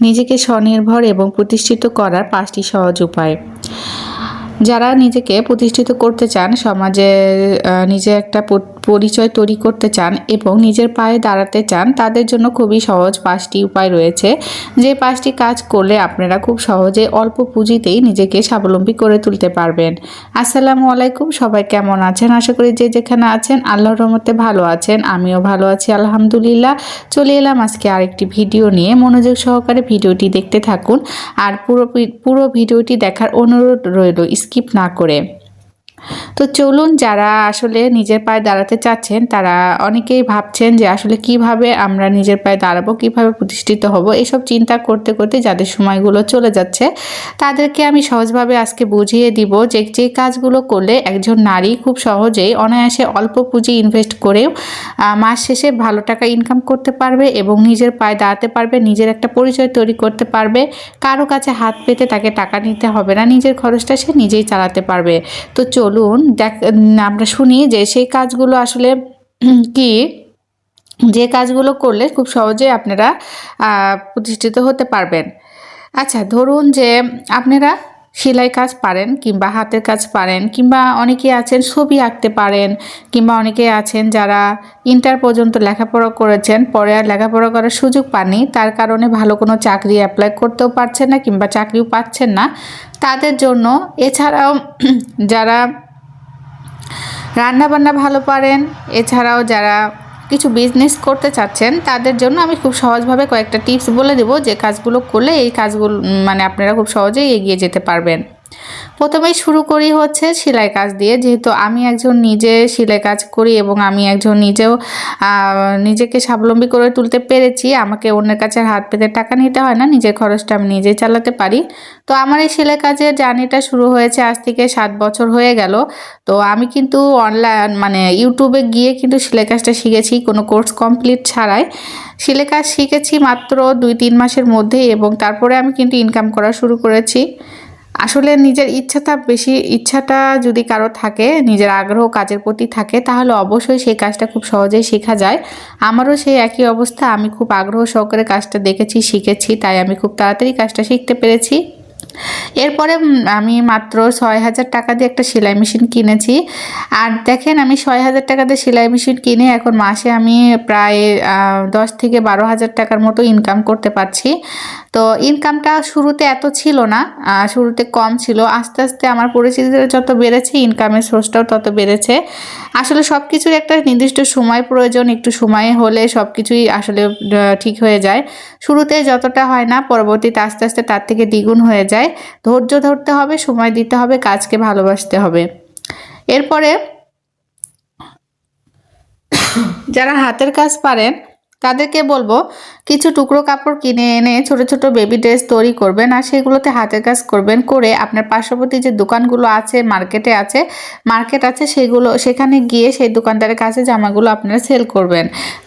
নিজেকে স্বনির্ভর এবং প্রতিষ্ঠিত করার পাঁচটি সহজ উপায়। যারা নিজেকে প্রতিষ্ঠিত করতে চান, সমাজে নিজে একটা পরিচয় তৈরি করতে চান এবং নিজের পায়ে দাঁড়াতে চান, তাদের জন্য খুবই সহজ পাঁচটি উপায় রয়েছে। যে পাঁচটি কাজ করলে আপনারা খুব সহজে অল্প পুঁজিতেই নিজেকে স্বাবলম্বী করে তুলতে পারবেন। আসসালামু আলাইকুম, সবাই কেমন আছেন? আশা করি যে যেখানে আছেন, আল্লাহর রহমতে ভালো আছেন, আমিও ভালো আছি, আলহামদুলিল্লাহ। চলে এলাম আজকে আরেকটি ভিডিও নিয়ে। মনোযোগ সহকারে ভিডিওটি দেখতে থাকুন। আর পুরো পুরো ভিডিওটি দেখার অনুরোধ রইল, স্কিপ না করে। তো চলুন যারা আসলে নিজের পায়ে দাঁড়াতে চাচ্ছেন, তারা অনেকেই ভাবছেন যে আসলে কীভাবে আমরা নিজের পায়ে দাঁড়াবো, কীভাবে প্রতিষ্ঠিত হব, এসব চিন্তা করতে করতে যাদের সময়গুলো চলে যাচ্ছে, তাদেরকে আমি সহজভাবে আজকে বুঝিয়ে দিব যে যে কাজগুলো করলে একজন নারী খুব সহজেই অনায়াসে অল্প পুঁজি ইনভেস্ট করেও মাস শেষে ভালো টাকা ইনকাম করতে পারবে এবং নিজের পায়ে দাঁড়াতে পারবে, নিজের একটা পরিচয় তৈরি করতে পারবে, কারও কাছে হাত পেতে তাকে টাকা নিতে হবে না, নিজের খরচটা সে নিজেই চালাতে পারবে। তো চলুন দেখ, আমরা শুনি যে সেই কাজগুলো আসলে কি? যে কাজগুলো করলে খুব সহজে আপনারা প্রতিষ্ঠিত হতে পারবেন। আচ্ছা ধরুন যে আপনারা সেলাই কাজ পারেন কিংবা হাতের কাজ পারেন কিংবা অনেকে আছেন ছবি আঁকতে পারেন কিংবা অনেকে আছেন যারা ইন্টার পর্যন্ত লেখাপড়া করেছেন, পরে আর লেখাপড়া করার সুযোগ পাননি, তার কারণে ভালো কোনো চাকরি অ্যাপ্লাই করতেও পারছেন না কিংবা চাকরিও পাচ্ছেন না। তাদের জন্য এছাড়াও যারা রান্না বান্না ভালো পারেন। এছাড়াও যারা কিছু বিজনেস করতে চাচ্ছেন, তাদের জন্য আমি খুব সহজভাবে কয়েকটা টিপস বলে দেবো যে কাজগুলো করলে এই কাজগুলো মানে আপনারা খুব সহজেই এগিয়ে যেতে পারবেন। প্রথমেই শুরু করি হচ্ছে সেলাই কাজ দিয়ে। যেহেতু আমি একজন নিজে সেলাই কাজ করি এবং আমি একজন নিজেও নিজেকে স্বাবলম্বী করে তুলতে পেরেছি, আমাকে অন্যের কাছে হাত পেতে টাকা নিতে হয় না, নিজের খরচটা আমি নিজেই চালাতে পারি। তো আমার এই সেলাই কাজের জার্নিটা শুরু হয়েছে আজ থেকে সাত বছর হয়ে গেল। তো আমি কিন্তু অনলাইন মানে ইউটিউবে গিয়ে কিন্তু সেলাই কাজটা শিখেছি, কোনো কোর্স কমপ্লিট ছাড়াই। সেলাই কাজ শিখেছি মাত্র দুই তিন মাসের মধ্যে এবং তারপরে আমি কিন্তু ইনকাম করা শুরু করেছি। আসলে নিজের ইচ্ছাটা বেশি, ইচ্ছাটা যদি কারও থাকে, নিজের আগ্রহ কাজের প্রতি থাকে, তাহলে অবশ্যই সেই কাজটা খুব সহজেই শেখা যায়। আমারও সেই একই অবস্থা, আমি খুব আগ্রহ সহকারে কাজটা দেখেছি, শিখেছি, তাই আমি খুব তাড়াতাড়ি কাজটা শিখতে পেরেছি। এরপরে আমি মাত্র ছয় হাজার টাকা দিয়ে একটা সেলাই মেশিন কিনেছি। আর দেখেন, আমি ছয় হাজার টাকা দিয়ে সেলাই মেশিন কিনে এখন মাসে আমি প্রায় দশ থেকে বারো হাজার টাকার মতো ইনকাম করতে পারছি। তো ইনকামটা শুরুতে এত ছিল না শুরুতে কম ছিল। আস্তে আস্তে আমার পরিচিতিটা যত বেড়েছে ইনকামের সোর্সটাও তত বেড়েছে। আসলে সব কিছুর একটা নির্দিষ্ট সময় প্রয়োজন, একটু সময় হলে সব কিছুই আসলে ঠিক হয়ে যায়। শুরুতে যতটা হয় না, পরবর্তীতে আস্তে আস্তে তার থেকে দ্বিগুণ হয়ে যায়। ধৈর্য ধরতে হবে, সময় দিতে হবে, কাজকে ভালোবাসতে হবে। এরপরে যারা হাতের কাজ পারেন, তাদেরকে বলব, কিছু টুকরো কাপড় কিনে এনে ছোট ছোট বেবি ড্রেস তৈরি করবেন আর সেগুলোতে হাতের কাজ করবেন করে আপনার পার্শ্ববর্তী যে দোকানগুলো আছে মার্কেটে আছে মার্কেট আছে সেগুলো, সেখানে গিয়ে সেই দোকানদারের কাছে জামাগুলো আপনারা সেল করবেন।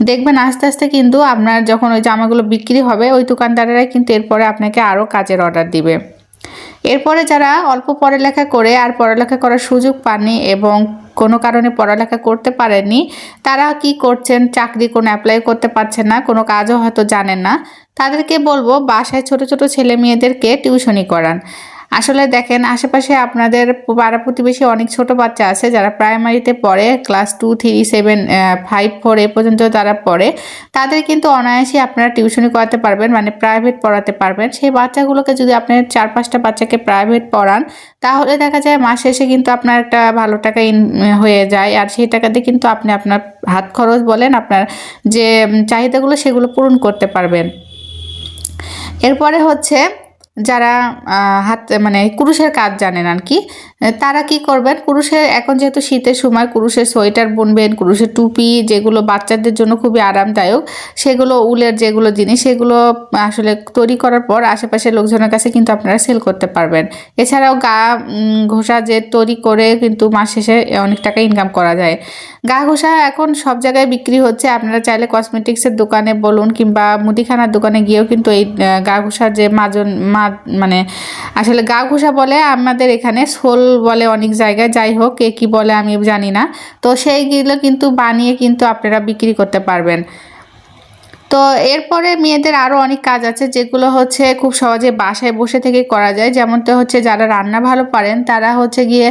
দেখবেন আস্তে আস্তে কিন্তু আপনার যখন ওই জামাগুলো বিক্রি হবে, ওই দোকানদারেরাই কিন্তু এরপরে আপনাকে আরও কাজের অর্ডার দিবে। এরপরে যারা অল্প পড়ালেখা করে আর পড়ালেখা করার সুযোগ পাননি এবং কোনো কারণে পড়ালেখা করতে পারেননি, তারা কি করছেন? চাকরি কোনো অ্যাপ্লাই করতে পারছে না, কোনো কাজও হয়তো জানেন না। তাদেরকে বলব, বাসায় ছোট ছোট ছেলে মেয়েদেরকে টিউশনি করান। আসলে দেখেন, আশেপাশে আপনাদের পাড়া প্রতিবেশী অনেক ছোট বাচ্চা আছে যারা প্রাইমারিতে পড়ে class two three seven five four এ পর্যন্ত তারা পড়ে। তাদের কিন্তু অনায়াসে আপনারা টিউশনি করাতে পারবেন মানে প্রাইভেট পড়াতে পারবেন। সেই বাচ্চাগুলোকে যদি আপনি চার পাঁচটা বাচ্চাকে প্রাইভেট পড়ান, তাহলে দেখা যায় মাস শেষে কিন্তু আপনার একটা ভালো টাকা ইন হয়ে যায়। আর সেই টাকা দিয়ে কিন্তু আপনি আপনার হাত খরচ বলেন, আপনার যে চাহিদাগুলো সেগুলো পূরণ করতে পারবেন। এরপরে হচ্ছে যারা হাত মানে কুরুশের কাজ জানেন আর কি তারা কি করবেন? কুরুষের এখন যেহেতু শীতের সময় কুরুষের সোয়েটার বুনবেন, কুরুশের টুপি, যেগুলো বাচ্চাদের জন্য খুবই আরামদায়ক, সেগুলো, উলের যেগুলো জিনিস, সেগুলো, আসলে তৈরি করার পর আশেপাশের লোকজনের কাছে কিন্তু আপনারা সেল করতে পারবেন। এছাড়াও গা ঘষা যে তৈরি করে কিন্তু মাস শেষে অনেক টাকা ইনকাম করা যায়। গা ঘষা এখন সব জায়গায় বিক্রি হচ্ছে, আপনারা চাইলে কসমেটিক্সের দোকানে বলুন কিংবা মুদিখানার দোকানে গিয়েও কিন্তু এই গা ঘষার যে মাজন, মা মানে আসলে গা ঘুষা বলে আমাদের এখানে, শোল বলে অনেক জায়গায়। যাই হোক, কে কী বলে আমি জানি না। তো সেইগুলো কিন্তু বানিয়ে কিন্তু আপনারা বিক্রি করতে পারবেন। তো এরপরে মেয়েদের আরও অনেক কাজ আছে, যেগুলো হচ্ছে খুব সহজে বাসায় বসে থেকে করা যায়। যেমন তো হচ্ছে যারা রান্না ভালো পারেন, তারা হচ্ছে গিয়ে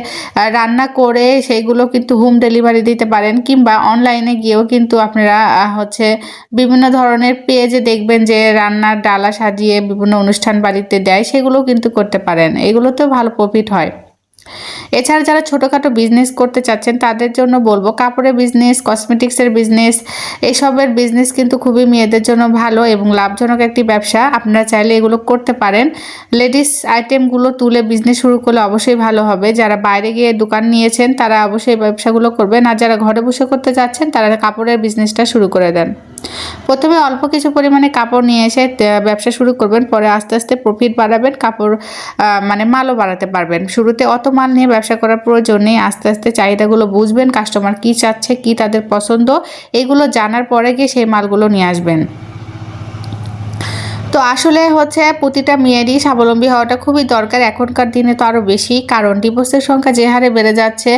রান্না করে সেইগুলো কিন্তু হোম ডেলিভারি দিতে পারেন, কিংবা অনলাইনে গিয়েও কিন্তু আপনারা হচ্ছে বিভিন্ন ধরনের পেজে দেখবেন যে রান্নার ডালা সাজিয়ে বিভিন্ন অনুষ্ঠান বাড়িতে দেয় সেগুলোও কিন্তু করতে পারেন। এগুলোতেও ভালো প্রফিট হয়। এছাড়া যারা ছোটোখাটো বিজনেস করতে চাচ্ছেন, তাদের জন্য বলব কাপড়ের বিজনেস কসমেটিক্সের বিজনেস এসবের বিজনেস কিন্তু খুবই মেয়েদের জন্য ভালো এবং লাভজনক একটি ব্যবসা। আপনারা চাইলে এগুলো করতে পারেন। লেডিস আইটেমগুলো তুলে বিজনেস শুরু করলে অবশ্যই ভালো হবে। যারা বাইরে গিয়ে দোকান নিয়েছেন, তারা অবশ্যই ব্যবসাগুলো করবেন। আর যারা ঘরে বসে করতে চাচ্ছেন, তারা কাপড়ের বিজনেসটা শুরু করে দেন। প্রথমে অল্প কিছু পরিমাণে কাপড় নিয়ে এসে ব্যবসা শুরু করবেন, পরে আস্তে আস্তে প্রফিট বাড়াবেন, কাপড় মানে মালও বাড়াতে পারবেন। শুরুতে অত মাল নিয়ে ব্যবসা করার প্রয়োজন নেই, আস্তে আস্তে চাহিদাগুলো বুঝবেন কাস্টমার কি চাচ্ছে, কি তাদের পছন্দ, এগুলো জানার পরে গিয়ে সেই মালগুলো নিয়ে আসবেন। তো আসলে হচ্ছে প্রতিটা মেয়েরই স্বাবলম্বী হওয়াটা খুবই দরকার। এখনকার দিনে তো আরও বেশি, কারণ ডিভোর্সের সংখ্যা যে হারে বেড়ে যাচ্ছে,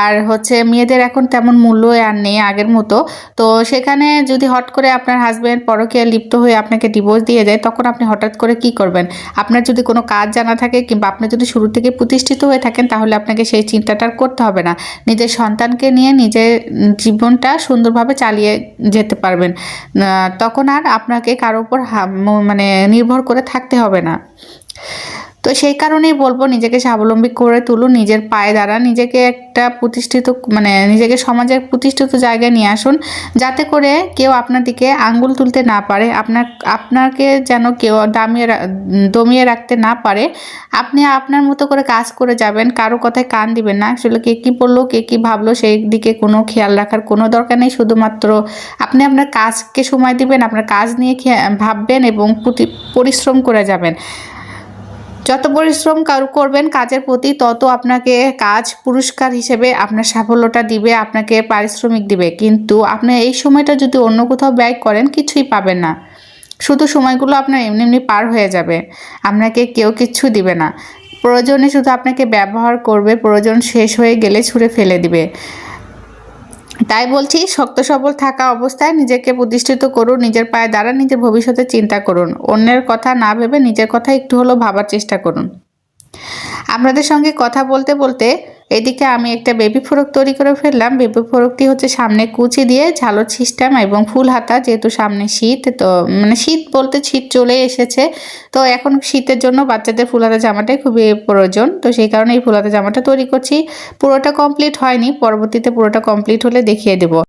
আর হচ্ছে মেয়েদের এখন তেমন মূল্য আর নেই আগের মতো। তো সেখানে যদি হট করে আপনার হাজব্যান্ড পরকীয়া লিপ্ত হয়ে আপনাকে ডিভোর্স দিয়ে দেয়, তখন আপনি হঠাৎ করে কি করবেন? আপনার যদি কোনো কাজ জানা থাকে কিংবা আপনি যদি শুরু থেকে প্রতিষ্ঠিত হয়ে থাকেন, তাহলে আপনাকে সেই চিন্তাটা করতে হবে না। নিজের সন্তানকে নিয়ে নিজের জীবনটা সুন্দরভাবে চালিয়ে যেতে পারবেন। তখন আর আপনাকে কারও উপর মানে নির্ভর করে থাকতে হবে না। তো সেই কারণেই বলব নিজেকে স্বাবলম্বী করে তুলুন, নিজের পায়ে দাঁড়ান, নিজেকে একটা প্রতিষ্ঠিত মানে নিজেকে সমাজের প্রতিষ্ঠিত জায়গায় নিয়ে আসুন, যাতে করে কেউ আপনার দিকে আঙ্গুল তুলতে না পারে, আপনার, আপনাকে যেন কেউ দামিয়ে দমিয়ে রাখতে না পারে। আপনি আপনার মতো করে কাজ করে যাবেন, কারও কথায় কান দিবেন না, আসলে কে কী বলল, কে কী ভাবলো, সেই দিকে কোনো খেয়াল রাখার কোনো দরকার নেই, শুধুমাত্র আপনি আপনার কাজকে সময় দিবেন, আপনার কাজ নিয়ে ভাববেন এবং পরিশ্রম করে যাবেন। যত পরিশ্রম কার- করবেন, কাজের প্রতি তত আপনাকে কাজ পুরস্কার হিসেবে আপনার সাফল্যটা দিবে, আপনাকে পারিশ্রমিক দিবে। কিন্তু আপনি এই সময়টা যদি অন্য কোথাও ব্যয় করেন, কিছুই পাবেন না। শুধু সময়গুলো আপনার এমনি এমনি পার হয়ে যাবে। আপনাকে কেউ কিচ্ছু দিবে না। প্রয়োজনে শুধু আপনাকে ব্যবহার করবে, প্রয়োজন শেষ হয়ে গেলে ছুঁড়ে ফেলে দিবে। তাই বলছি, শক্ত সবল থাকা অবস্থায় নিজেকে প্রতিষ্ঠিত করুন, নিজের পায়ে দাঁড়া নিজের ভবিষ্যতে চিন্তা করুন। অন্যের কথা না ভেবে নিজের কথা একটু হলেও ভাবার চেষ্টা করুন। আপনাদের সঙ্গে কথা বলতে বলতে এদিকে আমি একটা বেবি ফ্রক তৈরি করে ফেললাম। বেবি ফ্রকটি হচ্ছে সামনে কুচি দিয়ে ঝালর সিস্টেম এবং ফুল হাতা, যেহেতু সামনে শীত, তো মানে শীত বলতে শীত চলে এসেছে। তো এখন শীতের জন্য বাচ্চাদের ফুল হাতা জামাটাই খুবই প্রয়োজন। তো সেই কারণে এই ফুল হাতা জামাটা তৈরি করছি। পুরোটা কমপ্লিট হয়নি, পরবর্তীতে পুরোটা কমপ্লিট হলে দেখিয়ে দেবো।